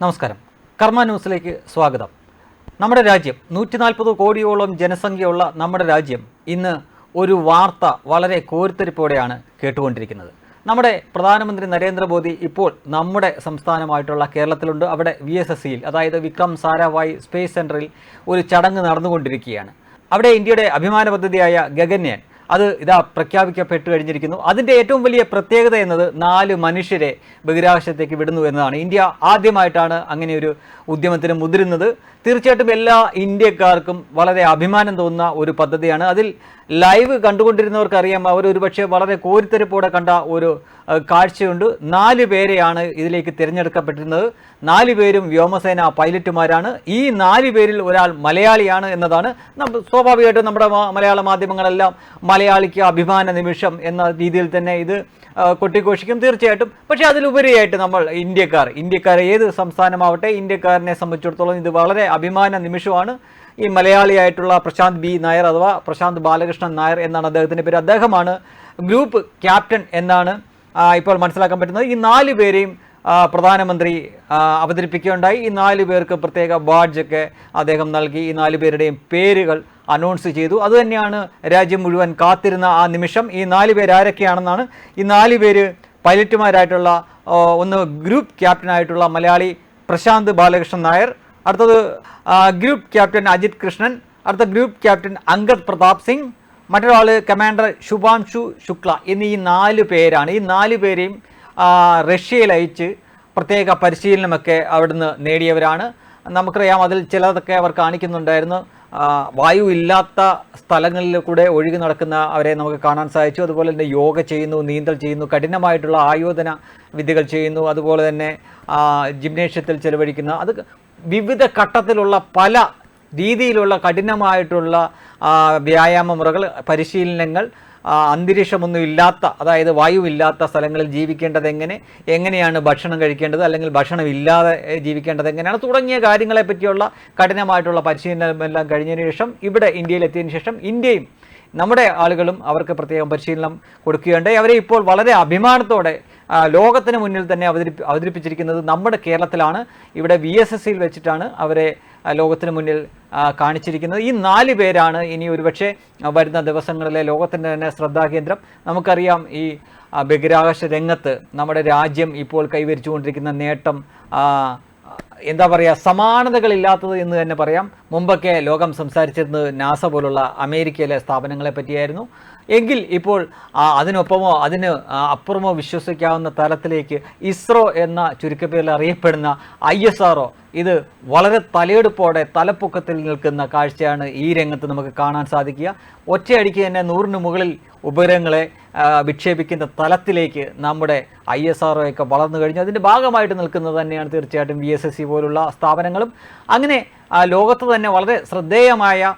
നമസ്കാരം. കർമ്മ ന്യൂസിലേക്ക് സ്വാഗതം. നമ്മുടെ രാജ്യം നൂറ്റി നാൽപ്പത് കോടിയോളം ജനസംഖ്യയുള്ള നമ്മുടെ രാജ്യം ഇന്ന് ഒരു വാർത്ത വളരെ കോരിത്തരിപ്പോടെയാണ് കേട്ടുകൊണ്ടിരിക്കുന്നത്. നമ്മുടെ പ്രധാനമന്ത്രി നരേന്ദ്രമോദി ഇപ്പോൾ നമ്മുടെ സംസ്ഥാനമായിട്ടുള്ള കേരളത്തിലുണ്ട്. അവിടെ വി എസ് എസ് സിയിൽ അതായത് വിക്രം സാരാഭായ് സ്പേസ് സെന്ററിൽ ഒരു ചടങ്ങ് നടന്നുകൊണ്ടിരിക്കുകയാണ്. അവിടെ ഇന്ത്യയുടെ അഭിമാന പദ്ധതിയായ ഗഗൻയാൻ അത് ഇതാ പ്രഖ്യാപിക്കപ്പെട്ട് കഴിഞ്ഞിരിക്കുന്നു. അതിന്റെ ഏറ്റവും വലിയ പ്രത്യേകത എന്നത് നാല് മനുഷ്യരെ ബഹിരാകാശത്തേക്ക് വിടുന്നു എന്നതാണ്. ഇന്ത്യ ആദ്യമായിട്ടാണ് അങ്ങനെ ഒരു ഉദ്യമത്തിന് മുതിരുന്നത്. തീർച്ചയായിട്ടും എല്ലാ ഇന്ത്യക്കാർക്കും വളരെ അഭിമാനം തോന്നുന്ന ഒരു പദ്ധതിയാണ്. അതിൽ ലൈവ് കണ്ടുകൊണ്ടിരുന്നവർക്ക് അറിയാം അവർ ഒരുപക്ഷെ വളരെ കോരിത്തെരിപ്പോടെ കണ്ട ഒരു കാഴ്ചയുണ്ട്. നാല് പേരെയാണ് ഇതിലേക്ക് തിരഞ്ഞെടുക്കപ്പെട്ടിരുന്നത്. നാല് പേരും വ്യോമസേന പൈലറ്റുമാരാണ്. ഈ നാല് പേരിൽ ഒരാൾ മലയാളിയാണ് എന്നതാണ്. സ്വാഭാവികമായിട്ടും നമ്മുടെ മലയാള മാധ്യമങ്ങളെല്ലാം മലയാളിക്ക് അഭിമാന നിമിഷം എന്ന രീതിയിൽ തന്നെ ഇത് കൊട്ടിഘോഷിക്കും തീർച്ചയായിട്ടും. പക്ഷേ അതിലുപരിയായിട്ട് നമ്മൾ ഇന്ത്യക്കാർ ഇന്ത്യക്കാർ ഏത് സംസ്ഥാനമാവട്ടെ ഇന്ത്യക്കാരനെ സംബന്ധിച്ചിടത്തോളം ഇത് വളരെ അഭിമാന നിമിഷമാണ്. ഈ മലയാളിയായിട്ടുള്ള പ്രശാന്ത് ബി നായർ അഥവാ പ്രശാന്ത് ബാലകൃഷ്ണൻ നായർ എന്നാണ് അദ്ദേഹത്തിന്റെ പേര്. അദ്ദേഹമാണ് ഗ്രൂപ്പ് ക്യാപ്റ്റൻ എന്നാണ് ഇപ്പോൾ മനസ്സിലാക്കാൻ പറ്റുന്നത്. ഈ നാല് പേരെയും പ്രധാനമന്ത്രി അവതരിപ്പിക്കുകയുണ്ടായി. ഈ നാല് പേർക്ക് പ്രത്യേക ബാഡ്ജൊക്കെ അദ്ദേഹം നൽകി. ഈ നാല് പേരുടെയും പേരുകൾ അനൗൺസ് ചെയ്തു. അതുതന്നെയാണ് രാജ്യം മുഴുവൻ കാത്തിരുന്ന ആ നിമിഷം. ഈ നാല് പേര് ആരൊക്കെയാണെന്നാണ്. ഈ നാല് പേര് പൈലറ്റുമാരായിട്ടുള്ള ഒന്ന് ഗ്രൂപ്പ് ക്യാപ്റ്റനായിട്ടുള്ള മലയാളി പ്രശാന്ത് ബാലകൃഷ്ണൻ നായർ അടുത്തത് ഗ്രൂപ്പ് ക്യാപ്റ്റൻ അജിത് കൃഷ്ണൻ അടുത്ത ഗ്രൂപ്പ് ക്യാപ്റ്റൻ അങ്കദ് പ്രതാപ് സിംഗ് മറ്റൊരാൾ കമാൻഡർ ശുഭാംശു ശുക്ല എന്നീ ഈ നാല് പേരാണ്. ഈ നാല് പേരെയും റഷ്യയിൽ അയച്ച് പ്രത്യേക പരിശീലനമൊക്കെ അവിടുന്ന് നേടിയവരാണ്. നമുക്കറിയാം അതിൽ ചിലതൊക്കെ അവർ കാണിക്കുന്നുണ്ടായിരുന്നു. വായു ഇല്ലാത്ത സ്ഥലങ്ങളിൽ കൂടെ ഒഴുകി നടക്കുന്ന അവരെ നമുക്ക് കാണാൻ സാധിച്ചു. അതുപോലെ തന്നെ യോഗ ചെയ്യുന്നു നീന്തൽ ചെയ്യുന്നു കഠിനമായിട്ടുള്ള ആയോധന വിദ്യകൾ ചെയ്യുന്നു അതുപോലെ തന്നെ ജിംനേഷ്യത്തിൽ ചെലവഴിക്കുന്ന. അത് വിവിധ ഘട്ടത്തിലുള്ള പല രീതിയിലുള്ള കഠിനമായിട്ടുള്ള വ്യായാമ മുറകൾ പരിശീലനങ്ങൾ അന്തരീക്ഷമൊന്നും ഇല്ലാത്ത അതായത് വായുവില്ലാത്ത സ്ഥലങ്ങളിൽ ജീവിക്കേണ്ടത് എങ്ങനെ? എങ്ങനെയാണ് ഭക്ഷണം കഴിക്കേണ്ടത്? അല്ലെങ്കിൽ ഭക്ഷണം ഇല്ലാതെ ജീവിക്കേണ്ടത് എങ്ങനെയാണ്? തുടങ്ങിയ കാര്യങ്ങളെ പറ്റിയുള്ള കഠിനമായിട്ടുള്ള പരിശീലനം എല്ലാം കഴിഞ്ഞതിന് ശേഷം ഇവിടെ ഇന്ത്യയിലെത്തിയതിനു ശേഷം ഇന്ത്യയും നമ്മുടെ ആളുകളും അവർക്ക് പ്രത്യേകം പരിശീലനം കൊടുക്കുകയുണ്ടായി. അവരെ ഇപ്പോൾ വളരെ അഭിമാനത്തോടെ ലോകത്തിന് മുന്നിൽ തന്നെ അവതരിപ്പി അവതരിപ്പിച്ചിരിക്കുന്നത് നമ്മുടെ കേരളത്തിലാണ്. ഇവിടെ വി വെച്ചിട്ടാണ് അവരെ ലോകത്തിന് മുന്നിൽ കാണിച്ചിരിക്കുന്നത്. ഈ നാല് പേരാണ് ഇനി ഒരുപക്ഷെ വരുന്ന ദിവസങ്ങളിലെ ലോകത്തിന്റെ തന്നെ ശ്രദ്ധാകേന്ദ്രം. നമുക്കറിയാം ഈ ബഹിരാകാശ രംഗത്ത് നമ്മുടെ രാജ്യം ഇപ്പോൾ കൈവരിച്ചുകൊണ്ടിരിക്കുന്ന നേട്ടം എന്താ പറയുക സമാനതകളില്ലാത്തത് എന്ന് തന്നെ പറയാം. മുമ്പൊക്കെ ലോകം സംസാരിച്ചിരുന്നത് നാസ പോലുള്ള അമേരിക്കയിലെ സ്ഥാപനങ്ങളെ പറ്റിയായിരുന്നു. എങ്കിൽ ഇപ്പോൾ അതിനൊപ്പമോ അതിന് അപ്പുറമോ വിശ്വസിക്കാവുന്ന തലത്തിലേക്ക് ഇസ്രോ എന്ന ചുരുക്കപ്പേരിൽ അറിയപ്പെടുന്ന ഐ എസ് ആർഒ ഇത് വളരെ തലയെടുപ്പോടെ തലപ്പൊക്കത്തിൽ നിൽക്കുന്ന കാഴ്ചയാണ് ഈ രംഗത്ത് നമുക്ക് കാണാൻ സാധിക്കുക. ഒറ്റയടിക്ക് തന്നെ നൂറിന് മുകളിൽ ഉപഗ്രഹങ്ങളെ വിക്ഷേപിക്കുന്ന തലത്തിലേക്ക് നമ്മുടെ ഐ എസ് ആർ ഒക്കെ വളർന്നു കഴിഞ്ഞു. അതിന്റെ ഭാഗമായിട്ട് നിൽക്കുന്നത് തന്നെയാണ് തീർച്ചയായിട്ടും വി എസ് എസ് സി പോലുള്ള സ്ഥാപനങ്ങളും. അങ്ങനെ ലോകത്ത് തന്നെ വളരെ ശ്രദ്ധേയമായ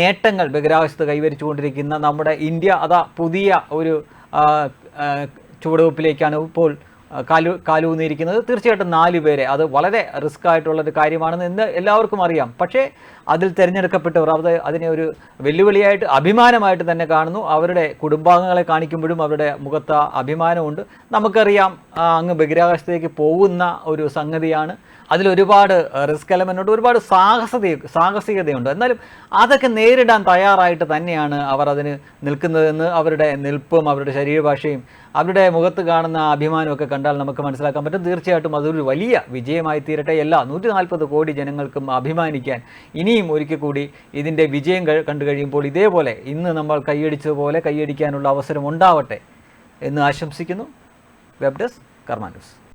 നേട്ടങ്ങൾ ബഹിരാകാശത്ത് കൈവരിച്ചുകൊണ്ടിരിക്കുന്ന നമ്മുടെ ഇന്ത്യ അതാ പുതിയ ഒരു ചുവടുവെപ്പിലേക്കാണ് ഇപ്പോൾ കാലു കാലൂന്നിയിരിക്കുന്നത് തീർച്ചയായിട്ടും നാല് പേരെ. അത് വളരെ റിസ്ക് ആയിട്ടുള്ളൊരു കാര്യമാണെന്ന് ഇന്ന് എല്ലാവർക്കും അറിയാം. പക്ഷേ അതിൽ തിരഞ്ഞെടുക്കപ്പെട്ടവർ അത് അതിനെ ഒരു വെല്ലുവിളിയായിട്ട് അഭിമാനമായിട്ട് തന്നെ കാണുന്നു. അവരുടെ കുടുംബാംഗങ്ങളെ കാണിക്കുമ്പോഴും അവരുടെ മുഖത്ത് അഭിമാനമുണ്ട്. നമുക്കറിയാം അങ്ങ് ബഹിരാകാശത്തേക്ക് പോകുന്ന ഒരു സംഗതിയാണ് അതിലൊരുപാട് റിസ്ക് എലമെന്റുണ്ട് ഒരുപാട് സാഹസത സാഹസികതയുണ്ട്. എന്നാലും അതൊക്കെ നേരിടാൻ തയ്യാറായിട്ട് തന്നെയാണ് അവർ അതിന് നിൽക്കുന്നതെന്ന് അവരുടെ നിൽപ്പും അവരുടെ ശരീരഭാഷയും അവരുടെ മുഖത്ത് കാണുന്ന അഭിമാനമൊക്കെ കണ്ടാൽ നമുക്ക് മനസ്സിലാക്കാൻ പറ്റും. തീർച്ചയായിട്ടും അതൊരു വലിയ വിജയമായി തീരട്ടെ. എല്ലാ നൂറ്റി നാൽപ്പത് കോടി ജനങ്ങൾക്കും അഭിമാനിക്കാൻ ഇനിയും ഒരിക്കൽ കൂടി ഇതിന്റെ വിജയം കണ്ടു കഴിയുമ്പോൾ ഇതേപോലെ ഇന്ന് നമ്മൾ കൈയടിച്ചതുപോലെ കൈയടിക്കാനുള്ള അവസരം ഉണ്ടാവട്ടെ എന്ന് ആശംസിക്കുന്നു. Web desk Karma news